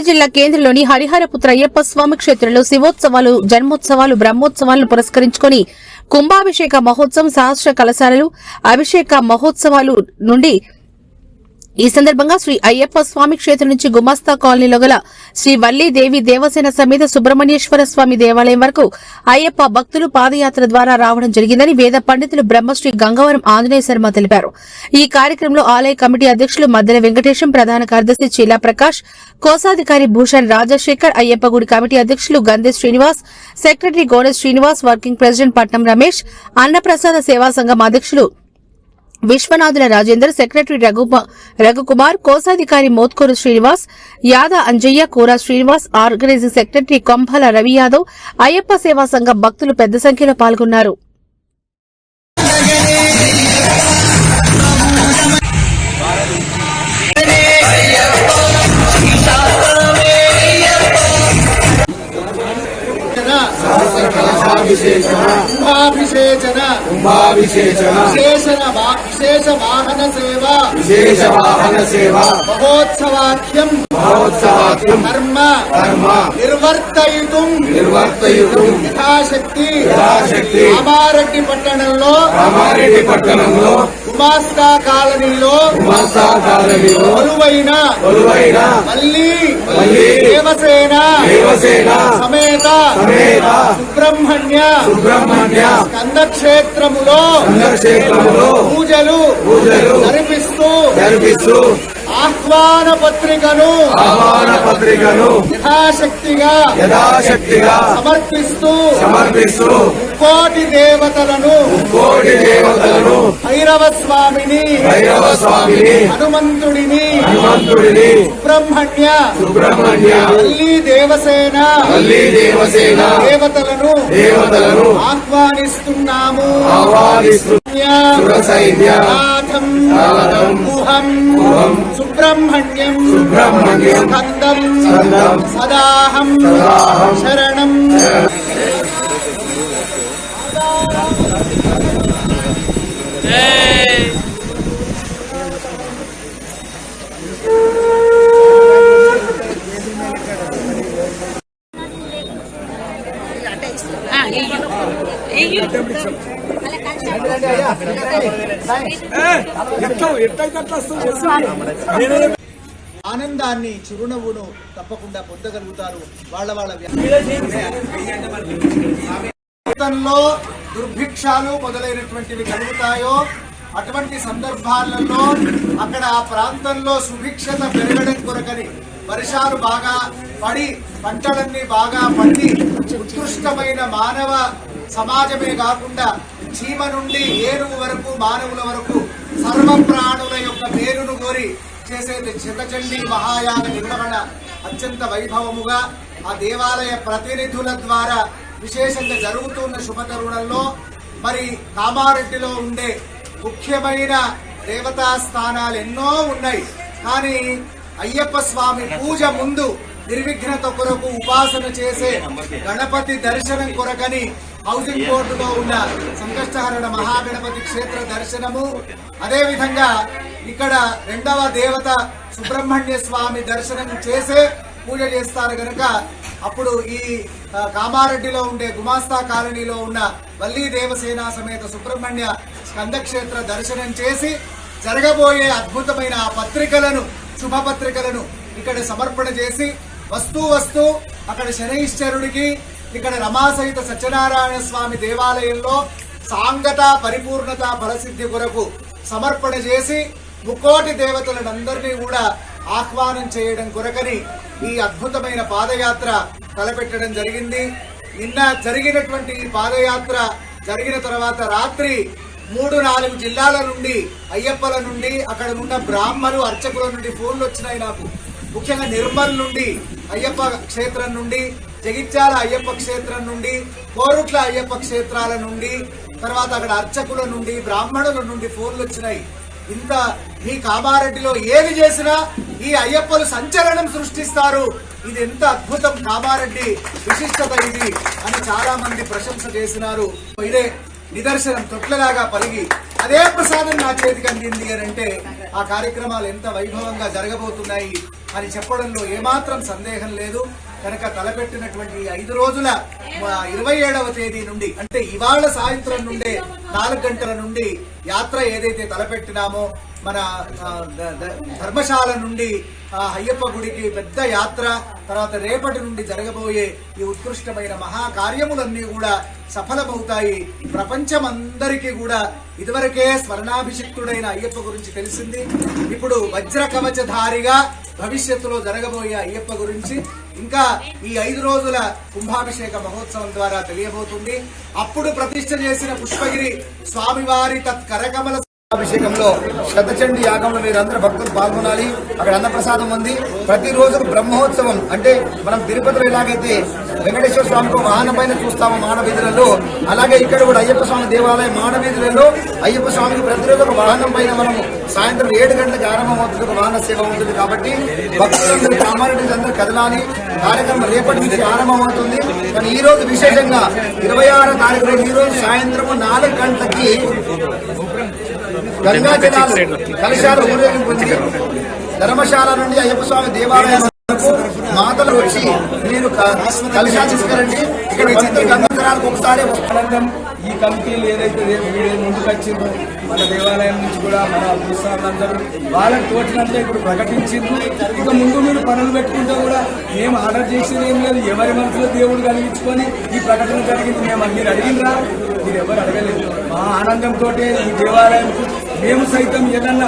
జిల్లా కేంద్రంలోని హరిహరపుత్ర అయ్యప్ప స్వామి క్షేత్రంలో శివోత్సవాలు జన్మోత్సవాలు బ్రహ్మోత్సవాలను పురస్కరించుకొని కుంభాభిషేక మహోత్సవం సహస్ర కలశాలలు అభిషేక మహోత్సవాలు నుండి ఈ సందర్భంగా శ్రీ అయ్యప్ప స్వామి క్షేత్రం నుంచి గుమాస్తా కాలనీలో గల శ్రీ వల్లీదేవి దేవసేన సమేత సుబ్రహ్మణ్యేశ్వర స్వామి దేవాలయం వరకు అయ్యప్ప భక్తులు పాదయాత్ర ద్వారా రావడం జరిగిందని వేద పండితులు బ్రహ్మశ్రీ గంగవరం ఆంజనేయ శర్మ తెలిపారు. ఈ కార్యక్రమంలో ఆలయ కమిటీ అధ్యక్షులు మద్దెల వెంకటేశం ప్రధాన కార్యదర్శి చీలా ప్రకాష్ కోశాధికారి భూషణ్ రాజశేఖర్ అయ్యప్ప గుడి కమిటీ అధ్యక్షులు గంధే శ్రీనివాస్ సెక్రటరీ గోడ శ్రీనివాస్ వర్కింగ్ ప్రెసిడెంట్ పట్నం రమేష్ అన్నప్రసాద సేవా సంఘం అధ్యక్షులు విశ్వనాథుల రాజేందర్ సెక్రటరీ రఘు రఘుకుమార్ కోశాధికారి మోత్కూరు శ్రీనివాస్ యాద అంజయ్య కూర శ్రీనివాస్ ఆర్గనైజింగ్ సెక్రటరీ కొంభల రవి యాదవ్ అయ్యప్ప సేవా సంఘం భక్తులు పెద్ద సంఖ్యలో పాల్గొన్నారు. కుంభాభిషేచన. కుంభాభిషేచన విశేషణ వా- విశేష వాహన సేవ. విశేష వాహన సేవ. మహోత్సవాఖ్యం. మహోత్సవాఖ్యం. కర్మ. కర్మ. నిర్వర్తయితుం. నిర్వర్తయుతం. యథాశక్తి. యథాశక్తి. రామారెడ్డి పట్టణంలో. రామారెడ్డి పట్టణంలో. గుమాస్తా కాలనీలో ఉమాసా కాలనీలో కొలువైన కొలువైన మల్లి మల్లి దేవసేన దేవసేన సమేత సమేత సుబ్రహ్మణ్య సుబ్రహ్మణ్య స్కందక్షేత్రములో చంద్రక్షేత్రములో పూజలు పూజలు జరిపిస్తూ జరిపిస్తూ ఆహ్వాన పత్రికను ఆహ్వాన పత్రికను యథాశక్తిగా యథాశక్తిగా సమర్పిస్తూ సమర్పిస్తూ కోటి దేవతలను కోటి దేవతలను భైరవ స్వామిని భైరవ స్వామిని హనుమంతుడిని హనుమంతుడిని సుబ్రహ్మణ్య సుబ్రహ్మణ్య మల్లి దేవసేన మల్లి దేవసేన దేవతలను దేవతలను ఆహ్వానిస్తున్నాము. ఆహ్వానిస్తూ నాథం నాథం గుహం గుహం సుబ్రహ్మణ్యం సుబ్రహ్మణ్యం స్కందం స్కందం సదాహం సదాహం శరణం ఆనందాన్ని చిరునవ్వును తప్పకుండా పొందగలుగుతారు వాళ్ళ వాళ్ళ జీవితంలో దుర్భిక్షాలు మొదలైనటువంటివి కలుగుతాయో అటువంటి సందర్భాలలో అక్కడ ఆ ప్రాంతంలో సుభిక్షత పెరగడం కొరకని వర్షాలు బాగా పడి పంటలన్నీ బాగా పండి ఉత్కృష్టమైన మానవ సమాజమే కాకుండా చీమ నుండి ఏనుగు వరకు మానవుల వరకు సర్వ ప్రాణుల యొక్క మేలును కోరి చేసేది శతచండీ మహాయాగ నిర్వహణ అత్యంత వైభవముగా ఆ దేవాలయ ప్రతినిధుల ద్వారా విశేషంగా జరుగుతున్న శుభతరుణంలో మరి కామారెడ్డిలో ఉండే ముఖ్యమైన దేవతా స్థానాలు ఎన్నో ఉన్నాయి. కానీ అయ్యప్ప స్వామి పూజ ముందు నిర్విఘ్నత కొరకు ఉపాసన చేసే గణపతి దర్శనం కొరకని హౌసింగ్ బోర్డులో ఉన్న సంకష్టహరణ మహాగణపతి క్షేత్ర దర్శనము. అదే విధంగా ఇక్కడ రెండవ దేవత సుబ్రహ్మణ్య స్వామి దర్శనం చేసే పూజ చేస్తారు గనక అప్పుడు ఈ కామారెడ్డిలో ఉండే గుమాస్తా కాలనీలో ఉన్న వల్లీ దేవసేన సమేత సుబ్రహ్మణ్య స్కందక్షేత్ర దర్శనం చేసి జరగబోయే అద్భుతమైన ఆ పత్రికలను శుభపత్రికలను ఇక్కడ సమర్పణ చేసి వస్తూ వస్తూ అక్కడ శనైశ్వరుడికి ఇక్కడ రమాసహిత సత్యనారాయణ స్వామి దేవాలయంలో సాంగత పరిపూర్ణత ఫలసిద్ధి కొరకు సమర్పణ చేసి ముకోటి దేవతలనందరినీ కూడా ఆహ్వానం చేయడం కొరకని ఈ అద్భుతమైన పాదయాత్ర తలపెట్టడం జరిగింది. నిన్న జరిగినటువంటి ఈ పాదయాత్ర జరిగిన తర్వాత రాత్రి మూడు నాలుగు జిల్లాల నుండి అయ్యప్పల నుండి అక్కడ ఉన్న బ్రాహ్మలు అర్చకుల నుండి ఫోన్లు వచ్చినాయి నాకు. ముఖ్యంగా నిర్మల్ నుండి అయ్యప్ప క్షేత్రం నుండి జగిత్యాల అయ్యప్ప క్షేత్రం నుండి కోరుట్ల అయ్యప్ప క్షేత్రాల నుండి తర్వాత అక్కడ అర్చకుల నుండి బ్రాహ్మణుల నుండి ఫోన్లు వచ్చినాయి. ఇంత మీ కామారెడ్డిలో ఏది చేసినా ఈ అయ్యప్పలు సంచలనం సృష్టిస్తారు. ఇది ఎంత అద్భుతం కామారెడ్డి విశిష్టత ఇది అని చాలా మంది ప్రశంస చేసినారు. ఇదే నిదర్శనం తొట్లలాగా పలిగి అదే ప్రసాదం నా చేతికి అందింది అని అంటే ఆ కార్యక్రమాలు ఎంత వైభవంగా జరగబోతున్నాయి అని చెప్పడంలో ఏమాత్రం సందేహం లేదు. కనుక తలపెట్టినటువంటి ఐదు రోజుల ఇరవై ఏడవ తేదీ నుండి అంటే ఇవాళ సాయంత్రం నుండే నాలుగు గంటల నుండి యాత్ర ఏదైతే తలపెట్టినామో మన ద- ధర్మశాల నుండి అయ్యప్ప గుడికి పెద్ద యాత్ర తర్వాత రేపటి నుండి జరగబోయే ఈ ఉత్కృష్టమైన మహాకార్యములన్నీ కూడా సఫలమవుతాయి. ప్రపంచమందరికీ కూడా ఇదివరకే స్వర్ణాభిషిక్తుడైన అయ్యప్ప గురించి తెలిసింది. ఇప్పుడు వజ్ర కవచధారిగా భవిష్యత్తులో జరగబోయే అయ్యప్ప గురించి ఇంకా ఈ ఐదు రోజుల కుంభాభిషేక మహోత్సవం ద్వారా తెలియబోతుంది. అప్పుడు ప్రతిష్ఠ చేసిన పుష్పగిరి స్వామివారి తత్కరకమల అభిషేకంలో శతచండి యాగంలో మీరందరూ భక్తులు పాల్గొనాలి. అక్కడ అన్నప్రసాదం ఉంది. ప్రతిరోజు బ్రహ్మోత్సవం అంటే మనం తిరుపతిలో ఎలాగైతే వెంకటేశ్వర స్వామికి వాహన పైన చూస్తాము మానవీధులలో అలాగే ఇక్కడ కూడా అయ్యప్ప స్వామి దేవాలయం మానవీధులలో అయ్యప్ప స్వామికి ప్రతిరోజు ఒక వాహనం పైన మనము సాయంత్రం ఏడు గంటలకు ఆరంభమవుతుంది. ఒక వాహన సేవ ఉంటుంది కాబట్టి భక్తులందరూ కామారెడ్డి అందరూ కదలాలి. కార్యక్రమం రేపటి నుంచి ఆరంభమవుతుంది. కానీ ఈ రోజు విశేషంగా ఇరవై ఆరో తారీఖు రోజు ఈ రోజు సాయంత్రం నాలుగు గంటలకి గంగా జలాలు కలశాలు ఊరేగింపు ఉంది. ధర్మశాల నుండి అయ్యప్ప స్వామి దేవాలయం మాతలు వచ్చి మీరు కలశాలు తీసుకురండి. ఇక్కడ భక్తులు గంగా జలాలకు ఒకసారి ఈ కమిటీలు ఏదైతే రేపు వీళ్ళు ముందుకు వచ్చిందో మన దేవాలయం నుంచి కూడా మన ఉత్సవాలందరూ వాళ్ళకి తోచినంత ఇప్పుడు ప్రకటించింది. ఇక ముందు మీరు పనులు పెట్టుకుంటే కూడా మేము ఆర్డర్ చేసేది ఏం లేదు. ఎవరి మనసులో దేవుడు కలిగించుకొని ఈ ప్రకటన జరిగింది మేము మీరు అడిగినరా? మీరు ఎవరు అడగలేదు. మా ఆనందంతో ఈ దేవాలయం మేము సైతం ఏదన్నా